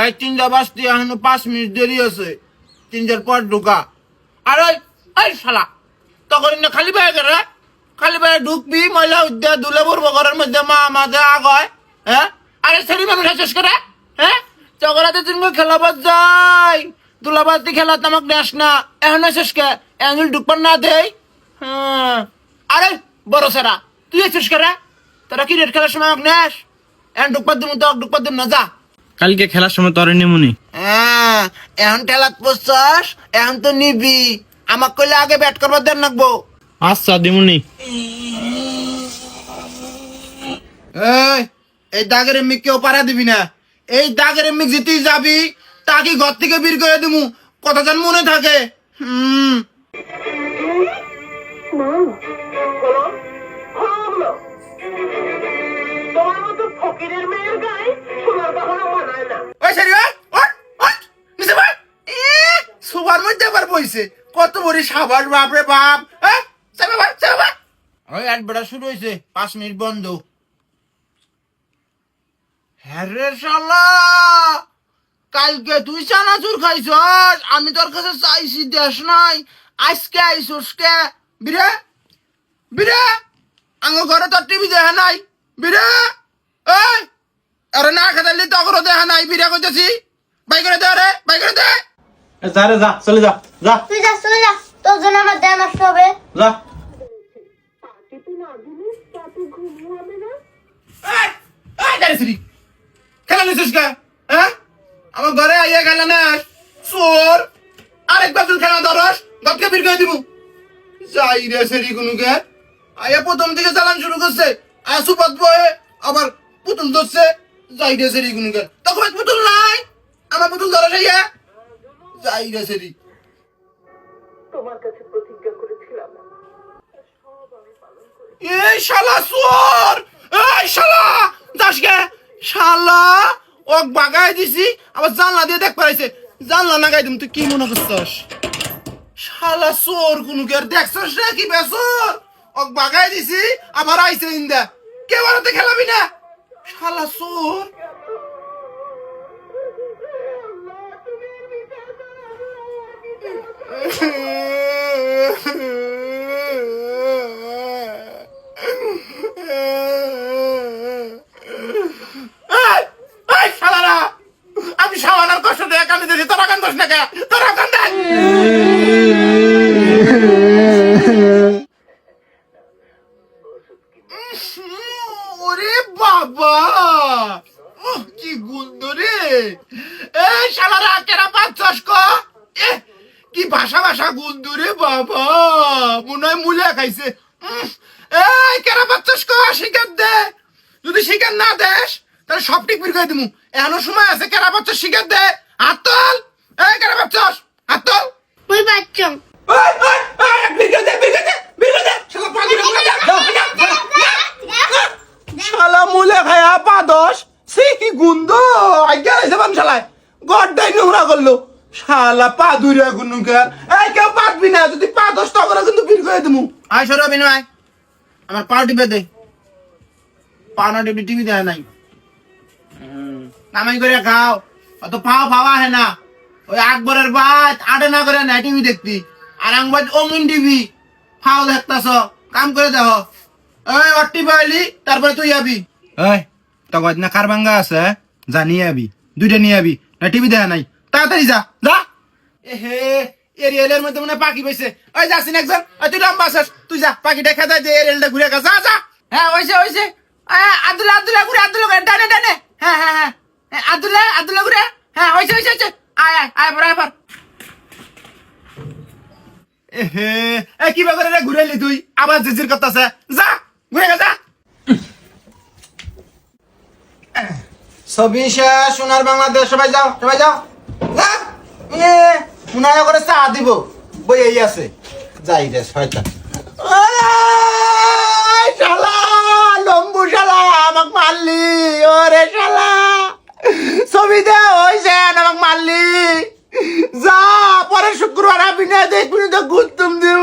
এই, তিনটা বাজতে এখনও পাঁচ মিনিট দেরি আছে। তিনটার পর ঢুকা। আর ওই এই শালা, তখন না খালি পায়ে গেলে? খালি পায়ে ঢুকবি মহিলা উদ্যা দুলে পড়ব ঘরের মধ্যে, মা আমাদের আগ হয়? আরে ছেড়ি মানুষ শেষ করে হ্যাঁ? চকরাতে তুমি খেলাবার যাই। দুলাবাতি খেলা তামাক নেস না। এখন শেষ কে? এখন ঢুকবার না দেই। হ্যাঁ। আরে, বড় সেরা, তুই শেষ করে তোরা কি রেট খেলার সময় আমাকে নেস এখন ঢুকবার দিন তো, ঢুকবার দিন না, যা। কালকে খেলার সময় তরে নেমুনি হ্যাঁ এখন ঠেলাত পড়ছস এখন তো নিবি আমাক কইলে আগে ব্যাট করবার দেন রাখব আচ্ছা দিমুনি এই এই দাগের এমনি কেউ পারা দিবি না এই দাগের এমনি জিতেই যাবি তাকে ঘর থেকে বের করে দিমু কথা যেন মনে থাকে হুম তোমার মতো ফকিরের মেয়ের গায়ে মানায় না। ওই সারি হ্যাঁ? হ্যাঁ কালকে তুই আমি তোর কাছে চাইছি, দেশ নাই। আজকে আইসস কে? বিরে? বিরে? আঙ্গ ঘরে তোর টিভি দেখা নাই। বিরে? এই আরে না খেতালি তখনও দেখা নাই বিরে কইতেছি। বাই করে দে রে বাই করে দে। যা রে যা চলে যা যা। তুই যা চলে যা তোর জন্য আমার দেয়া নষ্ট হবে। যা। খেলা নিছিস কে? হ্যাঁ? আমার ঘরে আইয়া খেলা না চোর। আরেকবার তুই খেলা ধরস গতকে বের করে দিবু। যাই রে সেরি কোনুকে। আইয়া প্রথম থেকে চালান শুরু করছে। আবার পুতুল ধরছে যাই রে সেরি কোনুকে তখন পুতুল নাই আমার পুতুল ধরস আইয়া যাই রে সেরি। তোমার কাছে প্রতিজ্ঞা করেছিলাম। এই শালা চোর! এই শালা! দাসকে শালা ওক বাগাই দিছি আবার জানলা দিয়ে দেখ পারাইছে। জানলা না গাই দিম তুই কি মনে করছস? শালা চোর কোনো কে দেখছস রে কি বেসর ওক বাগাই দিছি আবার আইছে ইন্দা। কে বারাতে খেলাবি না? শালা চোর। আমি সাবানার কষ্ট দিয়ে কান্দি দিয়েছি তোরা কান্দস না কে তোরা কান্দাস এই শালারা কেরা পাচ্ছস ক? এ, কি ভাষা ভাষা গন্ধ রে বাবা। মনে হয় মুলিয়া খাইছে। এই কেরা পাচ্ছস ক? শিকার দে। যদি শিকার না দেস তাহলে সব ঠিক বের করে দিমু। এখনও সময় আছে কেরা পাচ্ছস? শিকার দে। হাত তোল এই কেরা পাচ্ছস? হাত তোল তুই বাচ্চম। শালা মুলে খায়া পা দশ সে কি গুন্দ আজ্ঞা রয়েছে বানশালায় গড্ডাই নোংরা করল। শালা পা দুইরা গুনুকার এই কেউ পাতবি না যদি পা কিন্তু করে দিমু। আয় সরো বিনয় আমার পা টিপে দে। পা না টিপে টিভি দেয় নাই। নামাই করে খাও। অত পাও পাওয়া হয় না। ওই আকবরের বাদ আটে না করে না টিভি দেখতি। আর আংবাদ অমিন টিভি। ফাও দেখতাছ কাম করে দেহ। এই অট্টি পাইলি তারপরে তুই যাবি এই তগজ না কার ভাঙ্গা আছে যা নিয়ে আবি। দুইটা নিয়ে আবি। না টিভি দেখা নাই। তাড়াতাড়ি যা যা। এহে এরিয়ালের মধ্যে মনে পাখি পাইছে ওই একজন ওই তুই লম্বা তুই যা পাখি দেখা যায় যে এরিয়ালটা ঘুরে যা যা। হ্যাঁ ওইছে ওইছে আব্দুল্লাহ আব্দুল্লাহ ঘুরে আব্দুল্লাহ ঘুরে। ডানে ডানে। হ্যাঁ হ্যাঁ হ্যাঁ। হ্যাঁ, আব্দুল্লাহ আব্দুল্লাহ ঘুরে। হ্যাঁ ওইছে ওইছে ওইছে আয় আয় আয় পর আয় পর। এহে এ কি ব্যাপারে রে ঘুরে তুই? আবার জিজির করতেছে। যা। ছবি শেষ, সোনার বাংলাদেশ, সবাই যাও সবাই যাও। উনারা করে চা দিব। বই এই আছে। যাই রে, শয়তান। শালা, লম্বু শালা, আমাক মারলি, ওরে শালা। ছবি দে হয়েছে আমাক যা, পরে শুক্রবার আমি না দেখবি তো গুত্তুম দিব।